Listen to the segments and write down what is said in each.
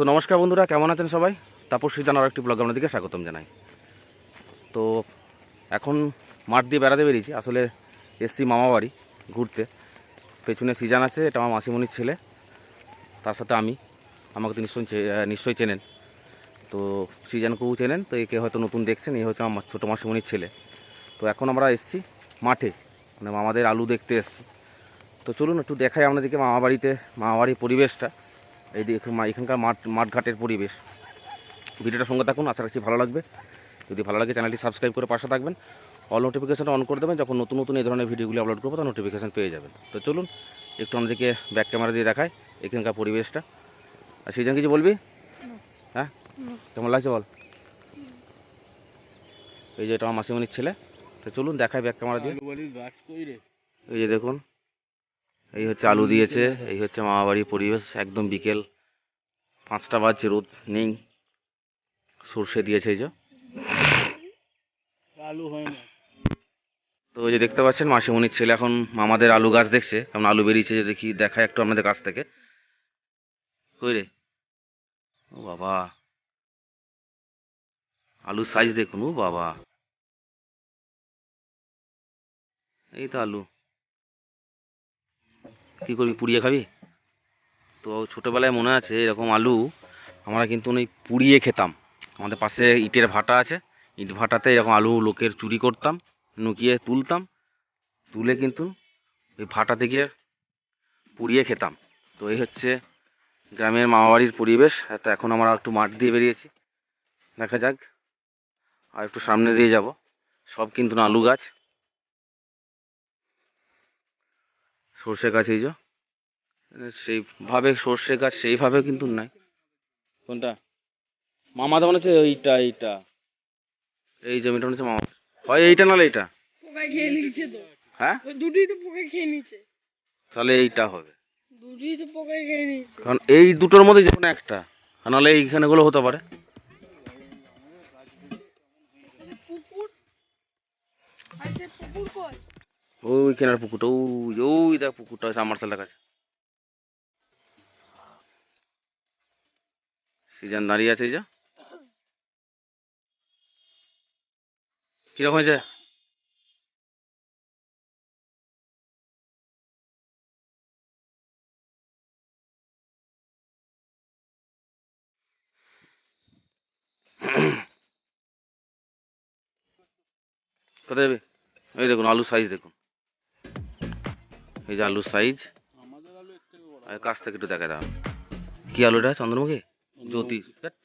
তো নমস্কার বন্ধুরা, কেমন আছেন সবাই? তারপর তাপস্বী জানার একটি ব্লগ আপনাদেরকে স্বাগতম জানাই। তো এখন মাঠ দিয়ে বেড়াতে বেরিয়েছি, আসলে এসছি মামা বাড়ি ঘুরতে। পেছনে সিজান আছে, এটা আমার মাসিমণির ছেলে, তার সাথে আমি, আমাকে তো নিশ্চয়ই নিশ্চয়ই চেনেন। তো সিজানকেও চেনেন, তো একে হয়তো নতুন দেখছেন এই হচ্ছে আমার ছোটো মাসিমণির ছেলে। তো এখন আমরা এসছি মাঠে মানে মামাদের আলু দেখতে এসছি। তো চলুন একটু দেখাই আপনাদেরকে মামা বাড়িতে মামা বাড়ির পরিবেশটা। এই এখানকার মাঠ মাঠঘাটের পরিবেশ। ভিডিওটা সঙ্গে থাকুন আশা রাখছি ভালো লাগবে। যদি ভালো লাগে চ্যানেলটি সাবস্ক্রাইব করে পাশে থাকবেন। অল নোটিফিকেশানটা অন করে দেবেন যখন নতুন নতুন এই ধরনের ভিডিওগুলি আপলোড করব তার নোটিফিকেশান পেয়ে যাবেন। তো চলুন একটু আমাদেরকে ব্যাক ক্যামেরা দিয়ে দেখায় এখানকার পরিবেশটা। আর সেই জন্য কিছু বলবি? হ্যাঁ? কেমন লাগছে বল? এই যে এটা আমার মাসিমণির ছেলে। তো চলুন দেখায় ব্যাক ক্যামেরা দিয়ে। এই যে দেখুন এই হচ্ছে আলু দিয়েছে এই হচ্ছে মামা বাড়ির পরিবেশ একদম বিকেল পাঁচটা বাজছে রোদ নেই। সর্ষে দিয়েছে এই যে। আলু তো ওই যে দেখতে পাচ্ছেন মাসিমণির ছেলে এখন মামাদের আলু গাছ দেখছে কারণ আলু বেরিয়েছে যে দেখি দেখায় একটু আপনাদের কাছ থেকে। কই রে? ও বাবা। আলুর সাইজ দেখুন ও বাবা। এই তো আলু। কি করবি, পুড়িয়ে খাবি? তো ছোটোবেলায় মনে আছে এরকম আলু আমরা কিন্তু ওই পুড়িয়ে খেতাম। আমাদের পাশে ইটের ভাটা আছে, ইট ভাটাতে এরকম আলু লোকের চুরি করতাম, নুকিয়ে তুলতাম, তুলে কিন্তু ওই ভাটাতে গিয়ে পুড়িয়ে খেতাম। তো এই হচ্ছে গ্রামের মামাবাড়ির পরিবেশ, তো এখন আমরা একটু মাঠ দিয়ে বেরিয়েছি। দেখা যাক, আর একটু সামনে দিয়ে যাব। সব কিন্তু আলু গাছ। সর্ষে গাছ এই যে। সেইভাবে সর্ষে গাছ সেইভাবে কিন্তু নাই। কোনটা? মামাদের মনে হচ্ছে এইটা এইটা। এই জমিটা মনে হচ্ছে মামা। হয় এইটা নাহলে এইটা? পোকা খেয়ে নিচ্ছে তো। হ্যাঁ? ওই দুটোই তো পোকা খেয়ে নিচ্ছে তাহলে এইটা হবে। দুটোই তো পোকা খেয়ে নিচ্ছে কারণ এই দুটোর মধ্যে যে কোনো একটা। নাহলে এইখানে গুলো হতে পারে পুকুর আর সে পুকুর কই ওই কেনার পুকুরটা, ওই ওই দেখ পুকুরটা আমার সালের কাছে সিজন দাঁড়িয়ে আছে যে। কীরকম হয়েছে? কোথায় যাবে? এই দেখুন আলু সাইজ দেখুন। এই যে আলুর সাইজ আর কাছ থেকে একটু দেখা দাও কি আলুটা চন্দ্রমুখী? জ্যোতি।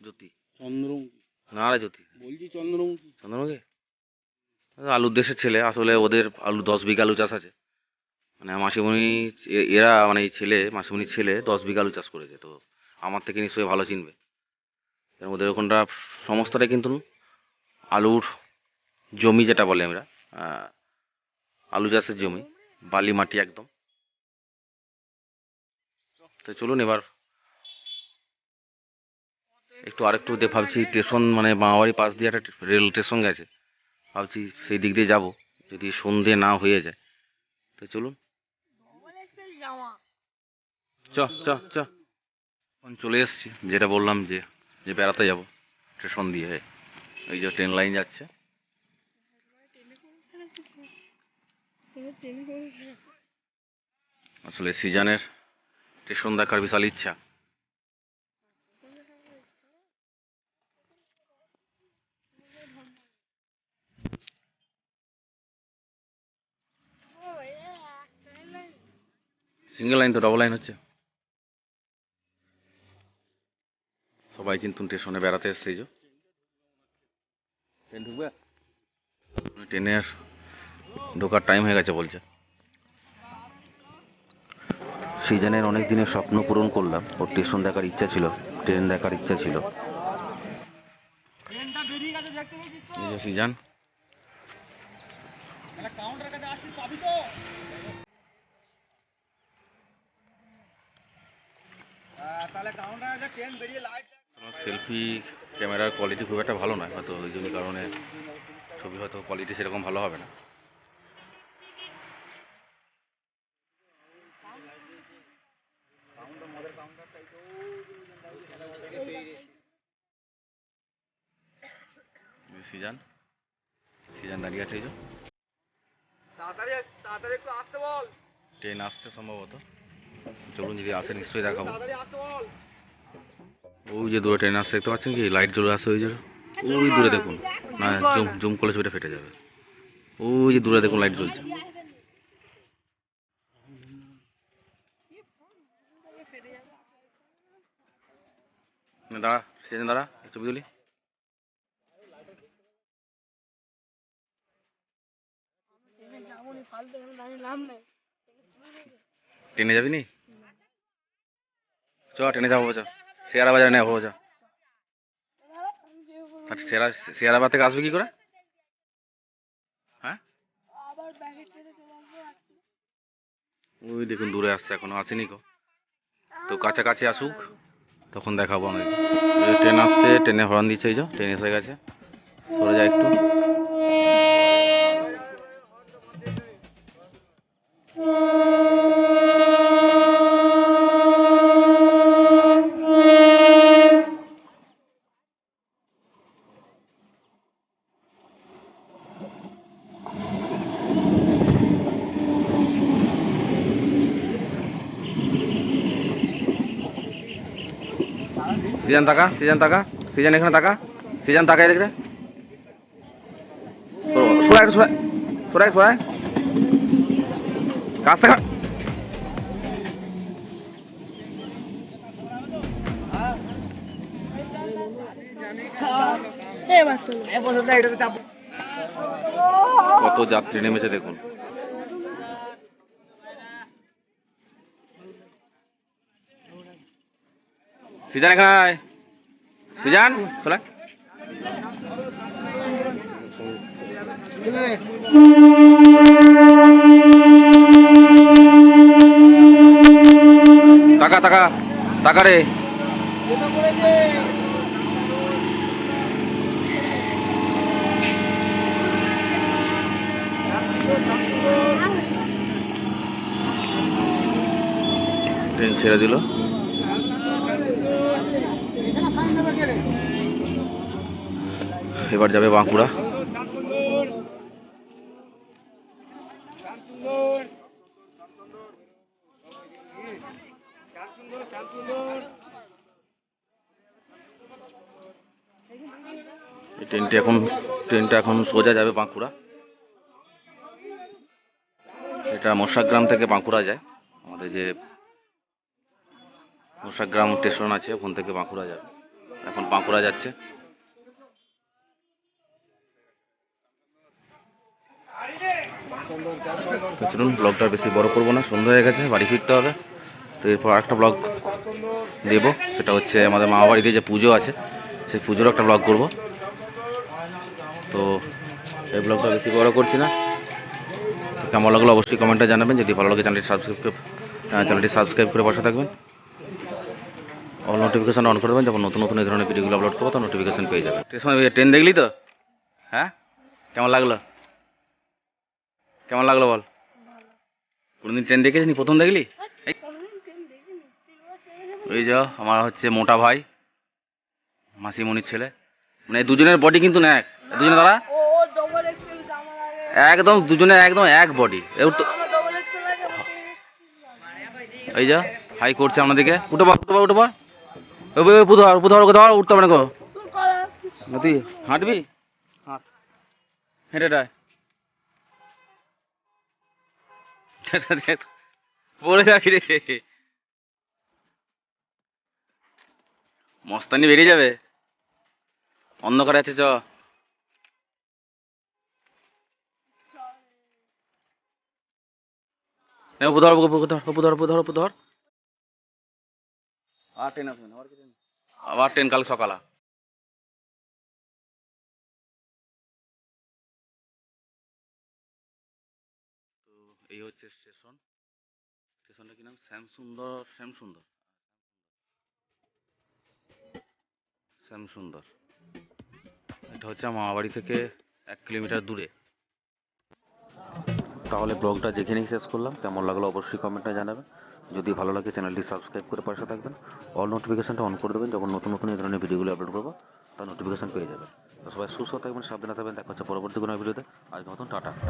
জ্যোতি। চন্দ্রমুখী। না রে জ্যোতি। বলছি চন্দ্রমুখী। চন্দ্রমুখী? আলুর দেশের ছেলে আসলে ওদের আলু দশ বিঘা আলু চাষ আছে। মানে মাসিমণি এরা মানে ছেলে মাসিমণির ছেলে দশ বিঘা আলু চাষ করেছে। তো আমার থেকে নিশ্চয়ই ভালো চিনবে। এর ওদের ওখানটা সমস্তটাই কিন্তু আলুর জমি যেটা বলে আমরা আলু চাষের জমি বালি মাটি একদম। তো চলুন এবার একটু আরেকটু দে ভাবছি স্টেশন মানে মামাবাড়ি পাশ দিয়ে একটা রেল স্টেশন গেছে। ভাবছি সেই দিক দিয়ে যাব, যদি সন্ধে না হয়ে যায়। তো চলুন। চ চ চ। চলে এসেছি, যেটা বললাম যে যে বেড়াতে যাব স্টেশন দিয়ে এই যে ট্রেন লাইন যাচ্ছে। আসলে সিজনের স্টেশন দেখার বিশাল ইচ্ছা। সিঙ্গেল লাইন তো ডবল লাইন হচ্ছে। সবাই কিন্তু স্টেশনে বেড়াতে এসছে এই যে। ট্রেন ঢুকবে? ট্রেনের ঢোকার টাইম হয়ে গেছে বলছে। সিজনের অনেক দিনের স্বপ্ন পূরণ করলাম। ওর স্টেশন দেখার ইচ্ছা ছিল ট্রেন দেখার ইচ্ছা ছিল। এই যে সিজন। তাহলে কাউন্টার আছে ট্রেন বেরিয়ে লাইট সেলফি ক্যামেরার কোয়ালিটি খুব একটা ভালো নয় হয়তো ওই জন্য কারণে ছবি হয়তো কোয়ালিটি সেরকম ভালো হবে না। সিজান। সিজান দাঁড়িয়ে আছে এই যে। একটু ট্রেন আসছে সম্ভবত। চলুন যদি আসে নিশ্চয়ই দেখাবো। ওই যে দূরে ট্রেন আসছে দেখতে পাচ্ছেন কি? লাইট জ্বলে আসছে ওই যে। ওই দূরে দেখুন। না জুম জুম করলে ছবিটা ফেটে যাবে। ওই যে দূরে দেখুন লাইট জ্বলছে। না, দাঁড়া সেদিন দাঁড়া এক ছবি তুলি। ফালতু নেই। ট্রেনে যাবি নি? চ ট্রেনে যাব চ। শেয়ারা বাজারে নেব চ। আর শেয়ারা শেয়ারাবাদ থেকে আসবে কি করে? হ্যাঁ? ওই দেখুন দূরে আসছে এখনও আসেনি কো তো কাছাকাছি আসুক তখন দেখাবো আমি। ট্রেন আসছে ট্রেনে হর্ন দিচ্ছে এই যে ট্রেন এসে গেছে। সরে যায় একটু। সিজন টাকা সিজন টাকা সিজন এখানে টাকা সিজন টাকা এদিকে সরাই সরাই সরাই সরাই কত যাত্রী নেমেছে দেখুন। সিজন এখানে। সিজন চলে টাকা টাকা টাকা রে। ট্রেন ছেড়ে দিল। এবার যাবে বাঁকুড়া। ট্রেনটি এখন, ট্রেনটা এখন সোজা যাবে বাঁকুড়া। এটা মশাগ্রাম থেকে বাঁকুড়া যায়। আমাদের যে মশাগ্রাম স্টেশন আছে, ওখান থেকে বাঁকুড়া যাবে। এখন বাঁকুড়া যাচ্ছে। তো চলুন, ব্লগটা বেশি বড় করব না, সন্ধ্যা হয়ে গেছে, বাড়ি ফিরতে হবে। তো এরপর একটা ব্লগ দেবো, সেটা হচ্ছে আমাদের মামা বাড়িতে যে পুজো আছে, সেই পুজোর একটা ব্লগ করব। তো এই ব্লগটা বেশি বড় করছি না। কেমন লাগল অবশ্যই কমেন্টে জানাবেন, যদি ভালো লাগে চ্যানেলটি সাবস্ক্রাইব চ্যানেলটি সাবস্ক্রাইব করে বসে থাকবেন। অল নোটিফিকেশান অন করে দেবেন, যখন নতুন নতুন এই ধরনের ভিডিওগুলো আপলোড করব তো নোটিফিকেশন পেয়ে যাবেন। ট্রেন দেখলি তো? হ্যাঁ? কেমন লাগল? কেমন লাগল বল? কোনোদিন ট্রেন দেখেছিস প্রথম দেখলি? ওই যা আমার হচ্ছে মোটা ভাই মাসিমণির ছেলে। মানে দুজনের বডি কিন্তু না এক। দুজনে দাঁড়া। লাগে একদম দুজনে একদম এক বডি আমাকে এই যা হাই করছে আমাদেরকে। উঠে পা উঠে পা উঠে পা ওই পুধর পুধর কোথাও উঠতে হবে না গো তোর তুই হাঁটবি? হাঁট। হেঁটে পড়ে যাবি রে। মস্তানি বেরিয়ে যাবে। অন্ধকারে আছে চ। নে, উপর ধর উপর ধর উপর ধর উপর ধর উপর ধর। আর ট্রেন আসবে না আবার আবার ট্রেন কাল সকালা। এই হচ্ছে স্টেশন। স্টেশনটা কি নাম? শ্যামসুন্দর শ্যামসুন্দর। শ্যামসুন্দর। এটা হচ্ছে আমার মামাবাড়ি থেকে এক কিলোমিটার দূরে। তাহলে ব্লগটা যেখানেই শেষ করলাম, কেমন লাগল অবশ্যই কমেন্টে জানাবেন। যদি ভালো লাগে, চ্যানেলটি সাবস্ক্রাইব করে পাশে থাকবেন। অল নোটিফিকেশনটা অন করে দেবেন, যখন নতুন নতুন এই ধরনের ভিডিওগুলো আপলোড করব, তার নোটিফিকেশন পেয়ে যাবেন। সবাই সুস্থ থাকবেন, সাবধানে থাকবেন। দেখা হচ্ছে পরবর্তী কোনো ভিডিওতে। আজকে মতন, টাটা।